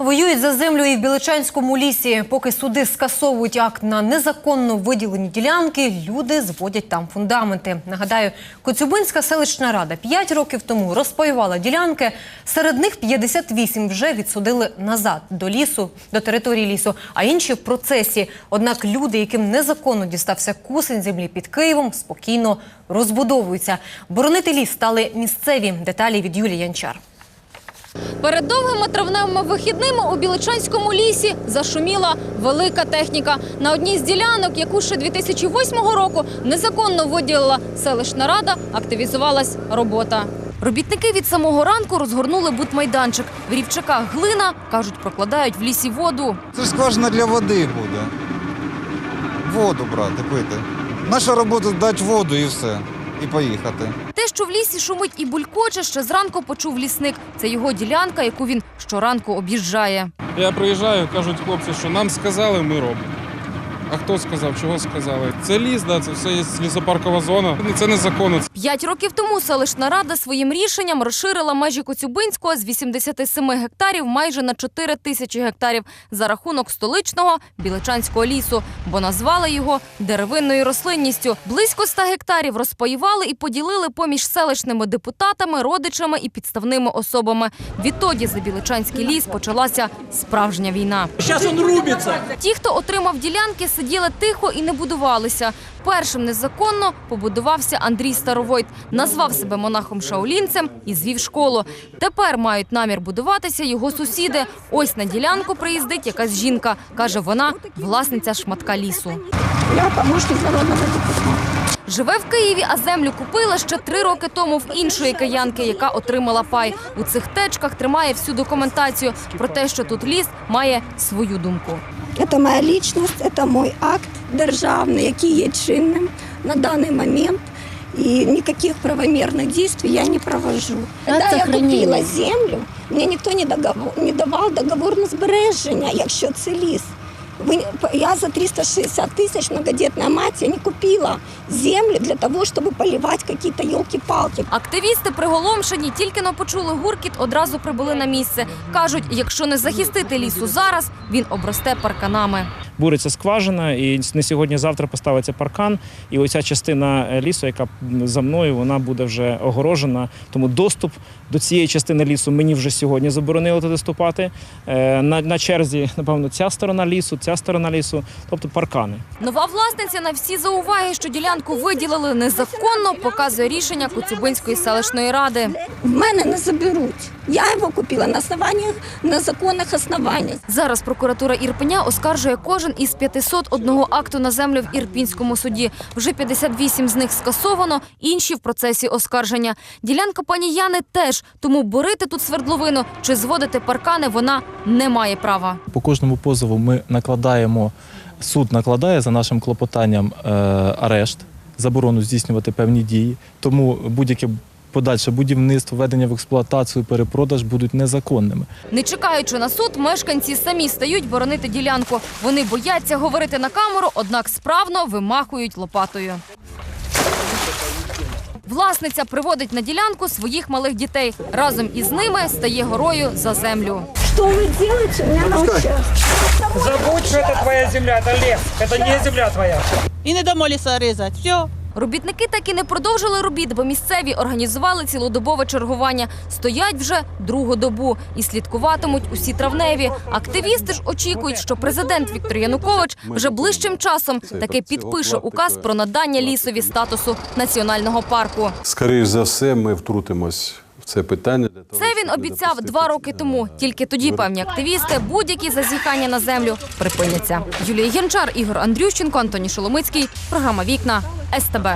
Воюють за землю і в Біличанському лісі. Поки суди скасовують акт на незаконно виділені ділянки, люди зводять там фундаменти. Нагадаю, Коцюбинська селищна рада 5 років тому розпаювала ділянки. Серед них 58 вже відсудили назад до лісу, до території лісу, а інші в процесі. Однак люди, яким незаконно дістався кусень землі під Києвом, спокійно розбудовуються. Боронити ліс стали місцеві. Деталі від Юлії Янчар. Перед довгими травневими вихідними у Біличанському лісі зашуміла велика техніка. На одній з ділянок, яку ще 2008 року незаконно виділила селищна рада, активізувалась робота. Робітники від самого ранку розгорнули будмайданчик. В рівчаках глина, кажуть, прокладають в лісі воду. Це ж скважина для води буде. Воду брати, пити. Наша робота дати воду і все. І поїхати. Те, що в лісі шумить і булькоче, ще зранку почув лісник. Це його ділянка, яку він щоранку об'їжджає. Я приїжджаю, кажуть хлопці, що нам сказали, ми робимо. А хто сказав, чого сказали? Це ліс, да, це все є лісопаркова зона. Це незаконно. П'ять років тому селищна рада своїм рішенням розширила межі Коцюбинського з 87 гектарів майже на 4 тисячі гектарів за рахунок столичного Біличанського лісу, бо назвали його деревинною рослинністю. Близько 100 гектарів розпаювали і поділили поміж селищними депутатами, родичами і підставними особами. Відтоді за Біличанський ліс почалася справжня війна. Сейчас он рубится. Ті, хто отримав ділянки, сиділи тихо і не будувалися. Першим незаконно побудувався Андрій Старовойт, назвав себе монахом-шаолінцем і звів школу. Тепер мають намір будуватися його сусіди. Ось на ділянку приїздить якась жінка. Каже, вона власниця шматка лісу. Я помощник народного депутата. Живе в Києві, а землю купила ще три роки тому в іншої киянки, яка отримала пай. У цих течках тримає всю документацію про те, що тут ліс має свою думку. Это моя личность, это мой акт державний, який є чинним на даний момент. І ніяких правомірних дій я не провожу. Коли я купила землю, мені ніхто не, договор, не давав договор на збереження, якщо це ліс. Ви- Я за 360 тисяч многодетная мать, я не купила землю для того, щоб поливати какие-то елки-палки. Активісти приголомшені, тільки но почули гуркіт, одразу прибули на місце. Кажуть, якщо не захистити лісу зараз, він обросте парканами. Буриться скважина, і не сьогодні-завтра поставиться паркан. І оця частина е, лісу, яка за мною, вона буде вже огорожена. Тому доступ до цієї частини лісу мені вже сьогодні заборонили туди ступати. Е, На, на черзі, напевно, ця сторона лісу, ця сторона лісу, тобто паркани. Нова власниця на всі зауваги, що ділянку виділили незаконно, показує рішення Коцюбинської селищної ради. В мене не заберуть. Я його купила на основаннях, на законних основаннях. Зараз прокуратура Ірпеня оскаржує кожен із 501 акту на землю в Ірпінському суді. Вже 58 з них скасовано, інші в процесі оскарження. Ділянка пані Яни теж, тому борити тут свердловину чи зводити паркани вона не має права. По кожному позову ми накладаємо, суд накладає за нашим клопотанням е, арешт, заборону здійснювати певні дії. Тому будь-яке подальше будівництво, введення в експлуатацію, перепродаж будуть незаконними. Не чекаючи на суд, мешканці самі стають боронити ділянку. Вони бояться говорити на камеру, однак справно вимахують лопатою. Власниця приводить на ділянку своїх малих дітей. Разом із ними стає горою за землю. Що ви робите у мене на участке? Забудь, что это твоя земля, это лес. Это не земля твоя. І не дамо ліса різати. Все. Робітники так і не продовжили робіт, бо місцеві організували цілодобове чергування. Стоять вже другу добу і слідкуватимуть усі травневі. Активісти ж очікують, що президент Віктор Янукович вже ближчим часом таки підпише указ про надання лісові статусу національного парку. Скоріше за все, ми втрутимось це питання. Для того, Це він обіцяв два роки е, тому. Тільки тоді певні активісти будь-які зазіхання на землю припиняться. Юлія Янчар, Ігор Андрющенко, Антоні Шоломицький. Програма Вікна СТБ.